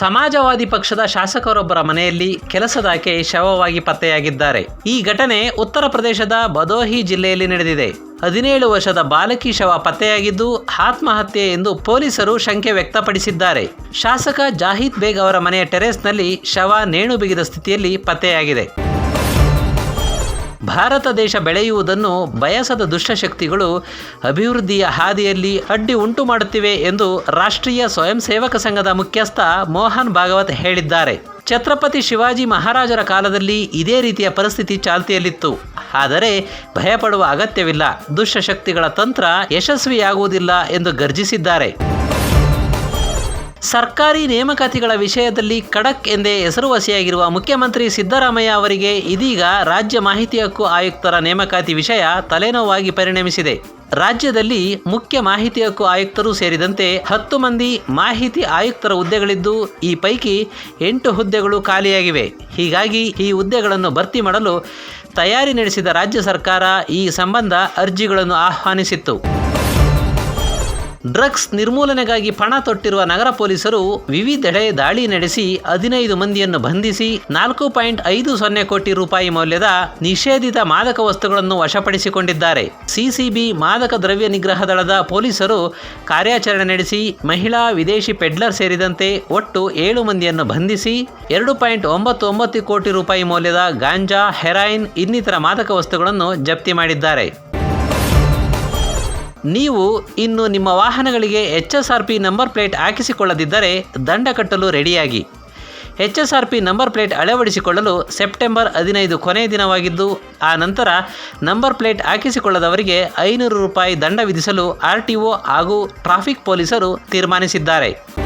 ಸಮಾಜವಾದಿ ಪಕ್ಷದ ಶಾಸಕರೊಬ್ಬರ ಮನೆಯಲ್ಲಿ ಕೆಲಸದಾಕೆ ಶವವಾಗಿ ಪತ್ತೆಯಾಗಿದ್ದಾರೆ. ಈ ಘಟನೆ ಉತ್ತರ ಪ್ರದೇಶದ ಬದೋಹಿ ಜಿಲ್ಲೆಯಲ್ಲಿ ನಡೆದಿದೆ. ಹದಿನೇಳು ವರ್ಷದ ಬಾಲಕಿ ಶವ ಪತ್ತೆಯಾಗಿದ್ದು ಆತ್ಮಹತ್ಯೆ ಎಂದು ಪೊಲೀಸರು ಶಂಕೆ ವ್ಯಕ್ತಪಡಿಸಿದ್ದಾರೆ. ಶಾಸಕ ಜಾಹಿದ್ ಬೇಗ್ ಅವರ ಮನೆಯ ಟೆರೆಸ್ನಲ್ಲಿ ಶವ ನೇಣು ಬಿಗಿದ ಸ್ಥಿತಿಯಲ್ಲಿ ಪತ್ತೆಯಾಗಿದೆ. ಭಾರತ ದೇಶ ಬೆಳೆಯುವುದನ್ನು ಬಯಸದ ದುಷ್ಟಶಕ್ತಿಗಳು ಅಭಿವೃದ್ಧಿಯ ಹಾದಿಯಲ್ಲಿ ಅಡ್ಡಿ ಉಂಟು ಮಾಡುತ್ತಿವೆ ಎಂದು ರಾಷ್ಟ್ರೀಯ ಸ್ವಯಂ ಸೇವಕ ಸಂಘದ ಮುಖ್ಯಸ್ಥ ಮೋಹನ್ ಭಾಗವತ್ ಹೇಳಿದ್ದಾರೆ. ಛತ್ರಪತಿ ಶಿವಾಜಿ ಮಹಾರಾಜರ ಕಾಲದಲ್ಲಿ ಇದೇ ರೀತಿಯ ಪರಿಸ್ಥಿತಿ ಚಾಲ್ತಿಯಲ್ಲಿತ್ತು. ಆದರೆ ಭಯಪಡುವ ಅಗತ್ಯವಿಲ್ಲ. ದುಷ್ಟಶಕ್ತಿಗಳ ತಂತ್ರ ಯಶಸ್ವಿಯಾಗುವುದಿಲ್ಲ ಎಂದು ಗರ್ಜಿಸಿದ್ದಾರೆ. ಸರ್ಕಾರಿ ನೇಮಕಾತಿಗಳ ವಿಷಯದಲ್ಲಿ ಖಡಕ್ ಎಂದೇ ಹೆಸರುವಾಸಿಯಾಗಿರುವ ಮುಖ್ಯಮಂತ್ರಿ ಸಿದ್ದರಾಮಯ್ಯ ಅವರಿಗೆ ಇದೀಗ ರಾಜ್ಯ ಮಾಹಿತಿ ಹಕ್ಕು ಆಯುಕ್ತರ ನೇಮಕಾತಿ ವಿಷಯ ತಲೆನೋವಾಗಿ ಪರಿಣಮಿಸಿದೆ. ರಾಜ್ಯದಲ್ಲಿ ಮುಖ್ಯ ಮಾಹಿತಿ ಹಕ್ಕು ಆಯುಕ್ತರು ಸೇರಿದಂತೆ ಹತ್ತು ಮಂದಿ ಮಾಹಿತಿ ಆಯುಕ್ತರ ಹುದ್ದೆಗಳಿದ್ದು, ಈ ಪೈಕಿ ಎಂಟು ಹುದ್ದೆಗಳು ಖಾಲಿಯಾಗಿವೆ. ಹೀಗಾಗಿ ಈ ಹುದ್ದೆಗಳನ್ನು ಭರ್ತಿ ಮಾಡಲು ತಯಾರಿ ನಡೆಸಿದ ರಾಜ್ಯ ಸರ್ಕಾರ ಈ ಸಂಬಂಧ ಅರ್ಜಿಗಳನ್ನು ಆಹ್ವಾನಿಸಿತ್ತು. ಡ್ರಗ್ಸ್ ನಿರ್ಮೂಲನೆಗಾಗಿ ಪಣ ತೊಟ್ಟಿರುವ ನಗರ ಪೊಲೀಸರು ವಿವಿಧೆಡೆ ದಾಳಿ ನಡೆಸಿ ಹದಿನೈದು ಮಂದಿಯನ್ನು ಬಂಧಿಸಿ ನಾಲ್ಕು ಪಾಯಿಂಟ್ ಐದು ಸೊನ್ನೆ ಕೋಟಿ ರೂಪಾಯಿ ಮೌಲ್ಯದ ನಿಷೇಧಿತ ಮಾದಕ ವಸ್ತುಗಳನ್ನು ವಶಪಡಿಸಿಕೊಂಡಿದ್ದಾರೆ. ಸಿಸಿಬಿ ಮಾದಕ ದ್ರವ್ಯ ನಿಗ್ರಹ ದಳದ ಪೊಲೀಸರು ಕಾರ್ಯಾಚರಣೆ ನಡೆಸಿ ಮಹಿಳಾ ವಿದೇಶಿ ಪೆಡ್ಲರ್ ಸೇರಿದಂತೆ ಒಟ್ಟು ಏಳು ಮಂದಿಯನ್ನು ಬಂಧಿಸಿ ಎರಡು ಪಾಯಿಂಟ್ ಒಂಬತ್ತು ಒಂಬತ್ತು ಕೋಟಿ ರೂಪಾಯಿ ಮೌಲ್ಯದ ಗಾಂಜಾ, ಹೆರಾಯಿನ್ ಇನ್ನಿತರ ಮಾದಕ ವಸ್ತುಗಳನ್ನು ಜಪ್ತಿ ಮಾಡಿದ್ದಾರೆ. ನೀವು ಇನ್ನು ನಿಮ್ಮ ವಾಹನಗಳಿಗೆ H S R P number plate ಹಾಕಿಸಿಕೊಳ್ಳದಿದ್ದರೆ ದಂಡ ಕಟ್ಟಲು ರೆಡಿಯಾಗಿ. H S R P number plate ಅಳವಡಿಸಿಕೊಳ್ಳಲು ಸೆಪ್ಟೆಂಬರ್ ಹದಿನೈದು ಕೊನೆಯ ದಿನವಾಗಿದ್ದು, ಆ ನಂತರ ನಂಬರ್ ಪ್ಲೇಟ್ ಹಾಕಿಸಿಕೊಳ್ಳದವರಿಗೆ ಐನೂರು ರೂಪಾಯಿ ದಂಡ ವಿಧಿಸಲು ಆರ್ ಟಿ ಒ ಹಾಗೂ ಟ್ರಾಫಿಕ್ ಪೊಲೀಸರು ತೀರ್ಮಾನಿಸಿದ್ದಾರೆ.